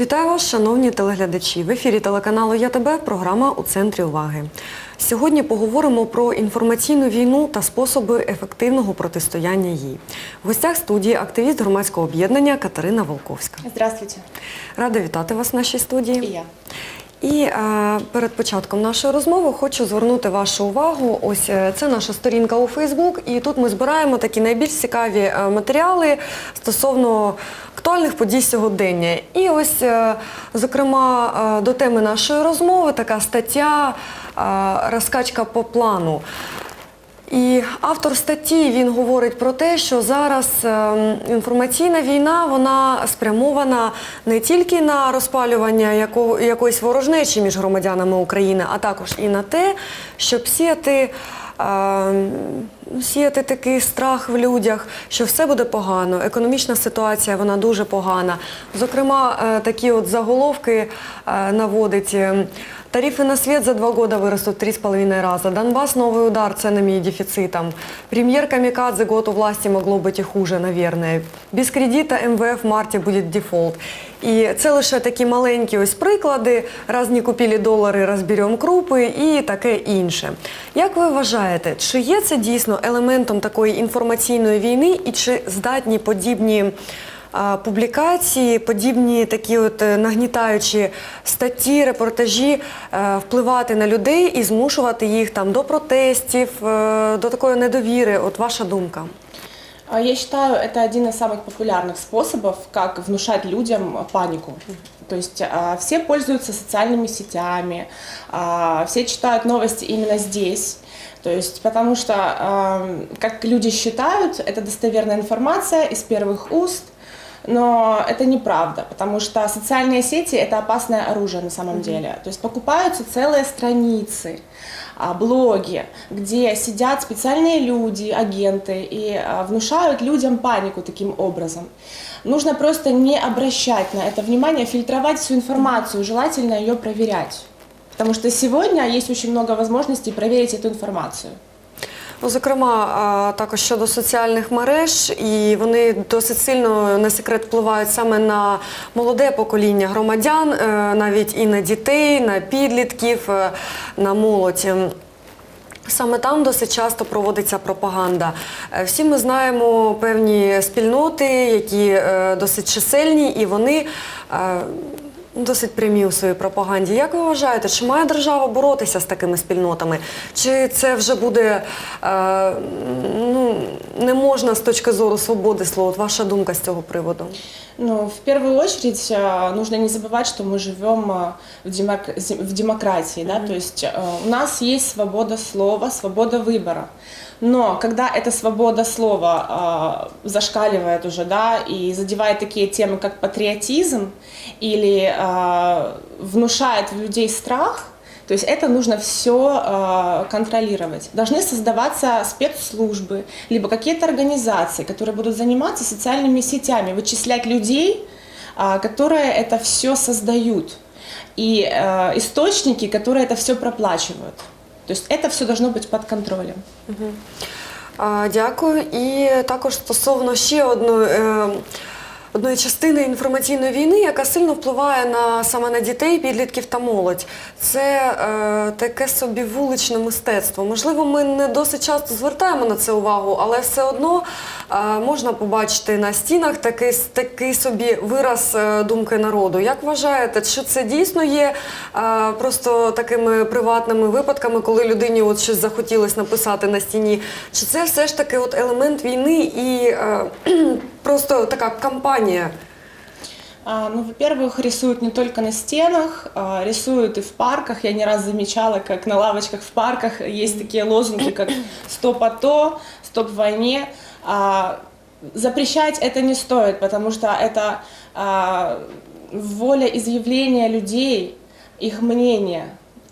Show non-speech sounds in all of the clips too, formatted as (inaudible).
Вітаю вас, шановні телеглядачі. В ефірі телеканалу Я тебе програма у центрі уваги. Сьогодні поговоримо про інформаційну війну та способи ефективного протистояння їй. В гостях студії активіст громадського об'єднання Катерина Волковська. Здравствуйте. Рада вітати вас в нашій студії. І я. І е, перед початком нашої розмови хочу звернути вашу увагу. Ось е, це наша сторінка у Фейсбук, і тут ми збираємо такі найбільш цікаві е, матеріали стосовно актуальних подій сьогодення. І ось, е, зокрема, е, до теми нашої розмови така стаття е, Розкачка по плану. І автор статті він говорить про те, що зараз інформаційна війна вона спрямована не тільки на розпалювання яко- якоїсь ворожнечі між громадянами України, а також і на те, щоб сіяти Сіяти такий страх в людях, що все буде погано, економічна ситуація вона дуже погана. Зокрема, е, такі от заголовки е, наводить. ем, Тарифы на свет за два года вырастут в три с половиной раза. Донбасс – новый удар ценами и дефицитом. Премьер Камикадзе год у власти могло быть и хуже, наверное. Без кредита МВФ в марте будет дефолт. І це лише такі маленькі ось приклади. Раз не купили долари, розберемо крупи і таке інше. Як ви вважаєте, чи є це дійсно елементом такої інформаційної війни і чи здатні подібні а, публікації, подібні такі от е, нагнітаючі статті, репортажі е, впливати на людей і змушувати їх там до протестів, е, до такої недовіри. От ваша думка? А Я считаю, это один из самых популярных способов, как внушать людям панику. То есть а, все пользуются социальными сетями, а, все читают новости именно здесь. То есть, потому что, а, как люди считают, это достоверная информация из первых уст, но это неправда, потому что социальные сети это опасное оружие на самом деле. То есть покупаются целые страницы, а, блоги, где сидят специальные люди, агенты и а, внушают людям панику таким образом. Нужно просто не обращать на это внимание, фильтровать всю информацию, желательно ее проверять. Потому что сегодня есть очень много возможностей проверить эту информацию. Ну, зокрема, також щодо соціальних мереж, і вони досить сильно на секрет впливають саме на молоде покоління громадян, е, навіть і на дітей, на підлітків, е, на молодь. Саме там досить часто проводиться пропаганда. Е, Всі ми знаємо певні спільноти, які досить чисельні, і вони досить прямі у своїй пропаганді. Як ви вважаєте, чи має держава боротися з такими спільнотами? Чи це вже буде е, ну, не можна з точки зору свободи слова? От ваша думка з цього приводу? Ну, в первую очередь э, нужно не забывать, что мы живем э, в, демок- зе- в демократии, да, то есть э, у нас есть свобода слова, свобода выбора. Но когда эта свобода слова э, зашкаливает уже, да, и задевает такие темы, как патриотизм, или э, внушает в людей страх, то есть это нужно все контролировать. Должны создаваться спецслужбы, либо какие-то организации, которые будут заниматься социальными сетями, вычислять людей, а, которые это все создают, и э, источники, которые это все проплачивают. То есть это все должно бути под контролем. А, Дякую. І також стосовно ще одної, е, одної частини інформаційної війни, яка сильно впливає на саме на дітей, підлітків та молодь. Це е, таке собі вуличне мистецтво. Можливо, ми не досить часто звертаємо на це увагу, але все одно е, можна побачити на стінах такий, такий собі вираз е, думки народу. Як вважаєте, чи це дійсно є е, просто такими приватними випадками, коли людині от щось захотілося написати на стіні? Чи це все ж таки от елемент війни і е, просто така кампанія? А, Ну, во-первых, рисуют не только на стенах, а, рисуют и в парках. Я не раз замечала, как на лавочках в парках есть такие лозунги, как «Стоп АТО», «Стоп войне». А, Запрещать это не стоит, потому что это воля изъявления людей, их мнение.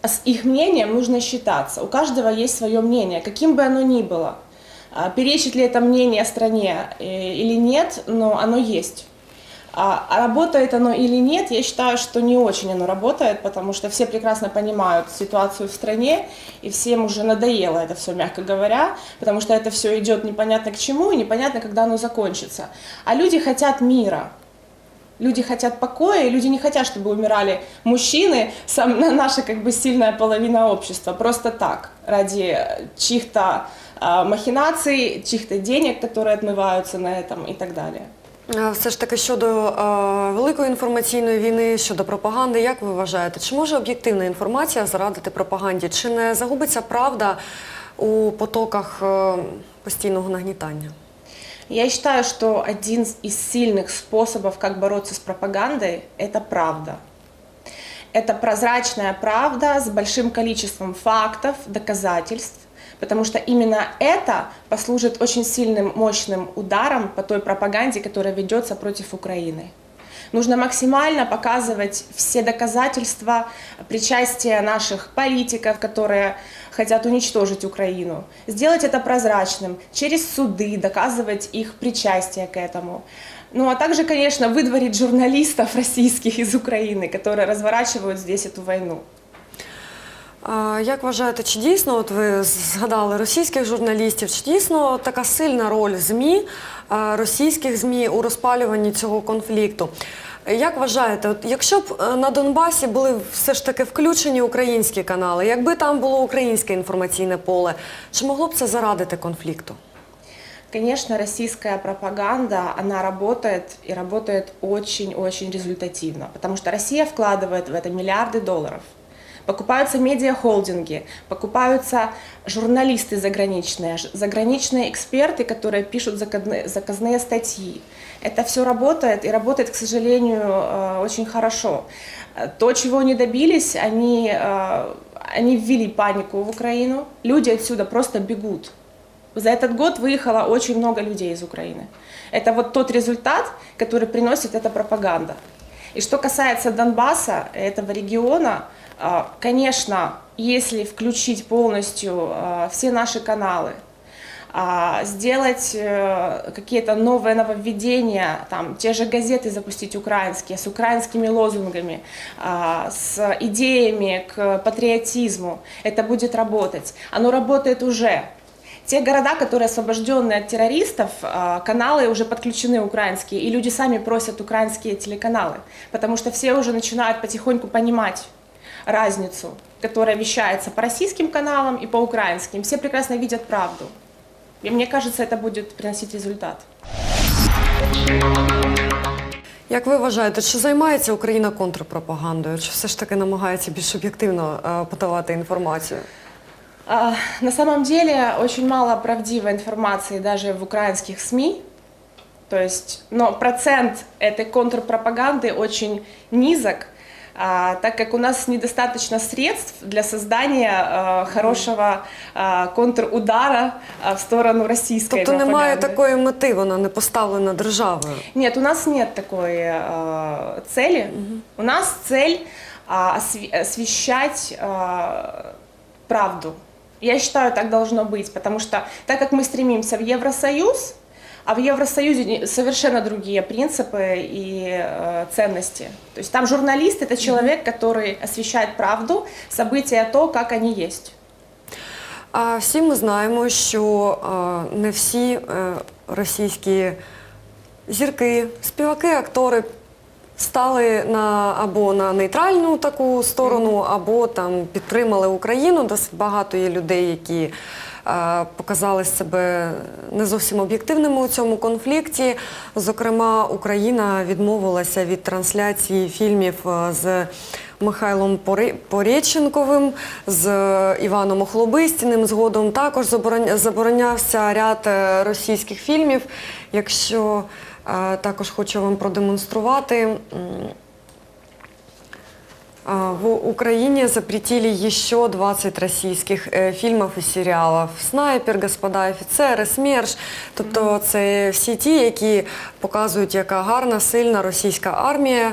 А С их мнением нужно считаться. У каждого есть свое мнение, каким бы оно ни было. А, Перечит ли это мнение стране э, или нет, но оно есть. А а работает оно или нет, я считаю, что не очень оно работает, потому что все прекрасно понимают ситуацию в стране, и всем уже надоело это все, мягко говоря, потому что это все идет непонятно к чему и непонятно, когда оно закончится. А люди хотят мира. Люди хотят покоя, и люди не хотят, чтобы умирали мужчины, сам, (laughs) наша как бы сильная половина общества, просто так, ради чьих-то махинаций, чьих-то денег, которые отмываются на этом и так далее. Е, Все ж таки щодо е, великої інформаційної війни, щодо пропаганди, як ви вважаєте, чи може об'єктивна інформація зарадити пропаганді? Чи не загубиться правда у потоках е, постійного нагнітання? Я считаю, что один из сильных способов, как бороться с пропагандой, это правда. Это прозрачная правда с большим количеством фактов, доказательств, Потому что именно это послужит очень сильным, мощным ударом по той пропаганде, которая ведется против Украины. Нужно максимально показывать все доказательства причастия наших политиков, которые хотят уничтожить Украину. Сделать это прозрачным, через суды доказывать их причастие к этому. Ну а также, конечно, выдворить журналистов (laughs) российских из Украины, которые разворачивают здесь эту войну. А Як вважаєте, чи дійсно, от ви згадали російських журналістів, чи дійсно така сильна роль ЗМІ, а, російських ЗМІ у розпалюванні цього конфлікту? Як вважаєте, от якщо б е, на Донбасі були все ж таки включені українські канали, якби там було українське інформаційне поле, чи могло б це зарадити конфлікту? Конечно, российская пропаганда, она работает и работает очень-очень результативно, потому что Россия вкладывает в это миллиарды долларов. Покупаются медиахолдинги, покупаются журналисты заграничные, заграничные эксперты, которые пишут заказные, заказные статьи. Это все работает и работает, к сожалению, э, очень хорошо. Э, То, чего они добились, они, э, они ввели панику в Украину. Люди отсюда просто бегут. За этот год выехало очень много людей из Украины. Это вот тот результат, который приносит эта пропаганда. И что касается Донбасса, этого региона, а, конечно, если включить полностью а, все наши каналы, а, сделать э, какие-то новые нововведения, там, те же газеты запустить украинские, с украинскими лозунгами, с идеями к патриотизму, это будет работать. Оно работает уже. Те города, которые освобожденные от террористов, а, каналы уже подключены украинские, и люди сами просят украинские телеканалы, потому что все уже начинают потихоньку понимать разницу, которая вещается по российским каналам и по украинским. Все прекрасно видят правду. И мне кажется, это будет приносить результат. Як ви вважаєте, чи займається Україна контрпропагандою, чи все ж таки намагається більш об'єктивно е, подавати інформацію? А, На самом деле очень мало правдивой информации даже в украинских СМИ. То есть, но процент этой контрпропаганды очень низок, а, так как у нас недостаточно средств для создания а, хорошего а, контрудара а, в сторону российской Тобто немає пропаганды. такої мети, вона не поставлена державою. Нет, у нас нет такой э, цели. У нас цель а, осве- освещать а, правду. Я считаю, так должно быть, потому что так как мы стремимся в Евросоюз, а в Евросоюзе не- совершенно другие принципы и э, ценности. То есть там журналист это человек, который освещает правду, события, то, как они есть. А всі ми знаємо, що е, не всі е, російські зірки, співаки, актори стали на або на нейтральну таку сторону, або там підтримали Україну. Досить багато є людей, які е, показали себе не зовсім об'єктивними у цьому конфлікті. Зокрема, Україна відмовилася від трансляції фільмів е, з Михайлом Пореченковим, з Іваном Охлобистіним. Згодом також заборон- заборонявся ряд е, російських фільмів. Якщо е, також хочу вам продемонструвати. В Украине запретили еще 20 российських е, фільмів і серіалів. Снайпер, господа офіцери, СМЕРШ. Тобто це всі ті, які показують, яка гарна, сильна російська армія,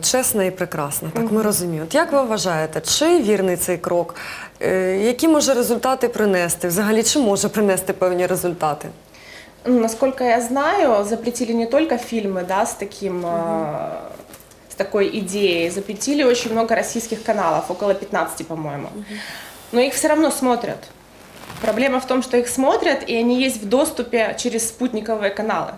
чесна і прекрасна. Так ми розуміємо. От як ви вважаєте, чи вірний цей крок? Е, Які може результати принести? Взагалі, чи може принести певні результати? Ну, Насколько я знаю, запретили не только фильмы, да, с таким, э, с такой идеей, запретили очень много российских каналов, около 15, по-моему. Но их все равно смотрят. Проблема в том, что их смотрят, и они есть в доступе через спутниковые каналы.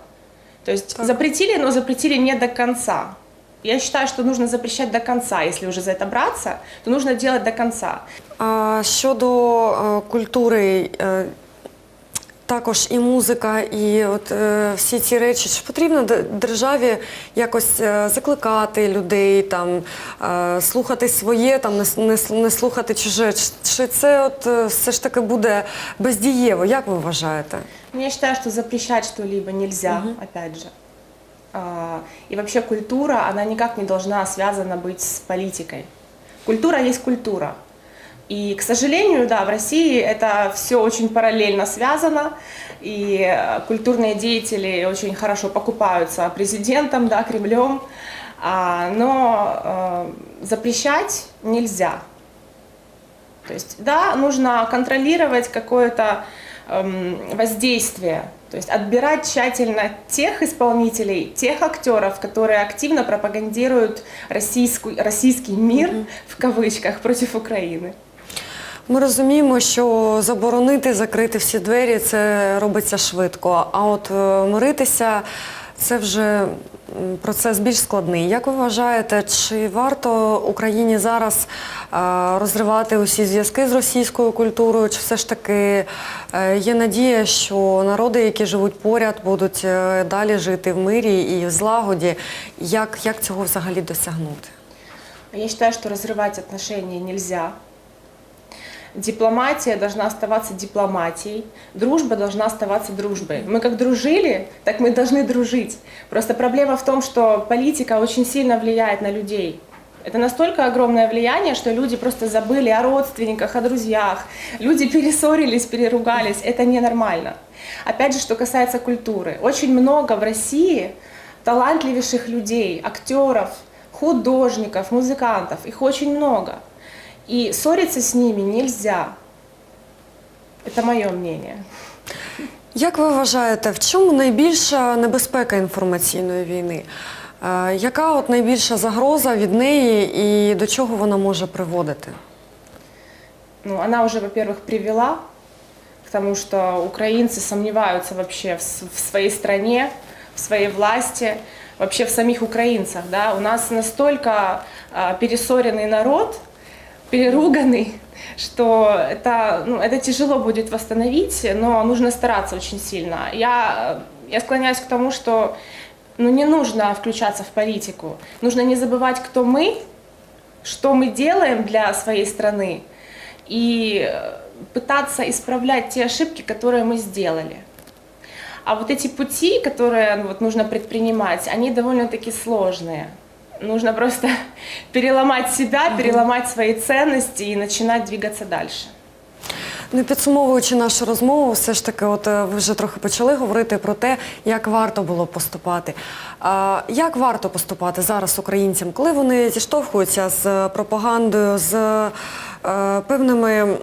То есть запретили, но запретили не до конца. Я считаю, что нужно запрещать до конца. Если уже за это браться, то нужно делать до конца. А щодо е, культури, е, також і музика, і от е, всі ці речі, чи потрібно державі якось е, закликати людей, там е, слухати своє, там не, не, не слухати чуже? Чи, чи це от е, все ж таки буде бездієво? Як ви вважаєте? Я считаю, что запрещать что-либо нельзя, опять же. И вообще культура, она никак не должна связана быть с политикой. Культура есть культура. И, к сожалению, да, в России это все очень параллельно связано, и э, культурные деятели очень хорошо покупаются президентом, да, Кремлем, А, но э, запрещать нельзя. То есть, да, нужно контролировать какое-то эм, воздействие, то есть отбирать тщательно тех исполнителей, тех актеров, которые активно пропагандируют российскую, российский мир, в кавычках, против Украины. Ми розуміємо, що заборонити, закрити всі двері це робиться швидко. А от е, миритися це вже процес більш складний. Як ви вважаєте, чи варто Україні зараз е, розривати усі зв'язки з російською культурою? Чи все ж таки е, є надія, що народи, які живуть поряд, будуть далі жити в мирі і в злагоді? Як, як цього взагалі досягнути? Я считаю, что разрывать отношения нельзя. Дипломатия должна оставаться дипломатией, дружба должна оставаться дружбой. Мы как дружили, так мы должны дружить. Просто проблема в том, что политика очень сильно влияет на людей. Это настолько огромное влияние, что люди просто забыли о родственниках, о друзьях. Люди перессорились, переругались. Это ненормально. Опять же, что касается культуры. Очень много в России талантливейших людей, актеров, художников, музыкантов. Их очень много. И ссориться с ними нельзя. Это мое мнение. Як ви вважаєте, в чому найбільша небезпека інформаційної війни? Е, Яка от найбільша загроза від неї і до чого вона може приводити? Ну, она уже, во-первых, привела к тому, что украинцы сомневаются вообще в, с- в своей стране, в своей власти, вообще в самих украинцах. Да? У нас настолько а, перессоренный народ, переруганный, что это, ну, это тяжело будет восстановить, но нужно стараться очень сильно. Я, я склоняюсь к тому, что ну, не нужно включаться в политику. Нужно не забывать, кто мы, что мы делаем для своей страны, и пытаться исправлять те ошибки, которые мы сделали. А вот эти пути, которые ну, вот, нужно предпринимать, они довольно-таки сложные. Нужно просто (laughs) переломать себя, переломать свои ценности и начинать двигаться дальше. Ну, і підсумовуючи нашу розмову, все ж таки, от е, ви вже трохи почали говорити про те, як варто було поступати. А, як варто поступати зараз українцям, коли вони зіштовхуються з пропагандою, з е, певними м,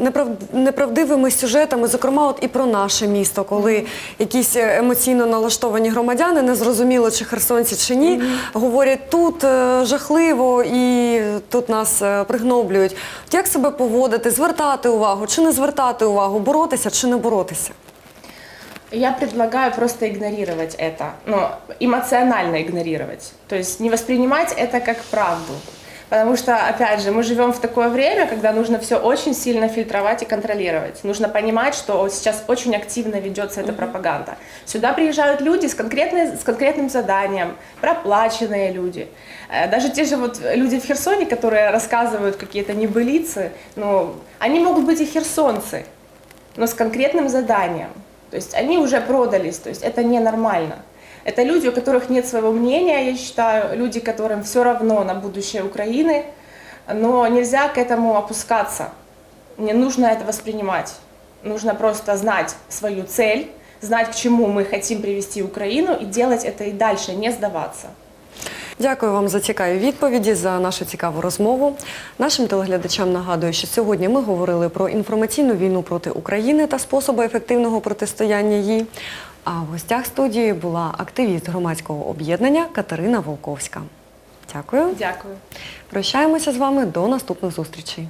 неправ- неправдивими сюжетами, зокрема, от і про наше місто, коли якісь емоційно налаштовані громадяни, незрозуміло чи херсонці чи ні, говорять тут е, жахливо і тут нас е, пригноблюють. От як себе поводити, звертати увагу чи не звертати увагу, боротися чи не боротися? Я предлагаю просто игнорировать это, ну, эмоционально игнорировать. То есть не воспринимать это как правду. Потому что, опять же, мы живем в такое время, когда нужно все очень сильно фильтровать и контролировать. Нужно понимать, что сейчас очень активно ведется эта пропаганда. Сюда приезжают люди с, конкретной, с конкретным заданием, проплаченные люди. Э, Даже те же вот люди в Херсоне, которые рассказывают какие-то небылицы, ну, они могут быть и херсонцы, но с конкретным заданием. То есть они уже продались, то есть это ненормально. Это люди, у которых нет своего мнения, я считаю, люди, которым все равно на будущее Украины, но нельзя к этому опускаться. Не нужно это воспринимать. Нужно просто знать свою цель, знать, к чему мы хотим привести Украину и делать это и дальше, не сдаваться. Дякую вам за цікаві відповіді, за нашу цікаву розмову. Нашим телеглядачам нагадую, що сьогодні ми говорили про інформаційну війну проти України та способи ефективного протистояння їй. А в гостях студії була активіст громадського об'єднання Катерина Волковська. Дякую. Дякую. Прощаємося з вами до наступних зустрічей.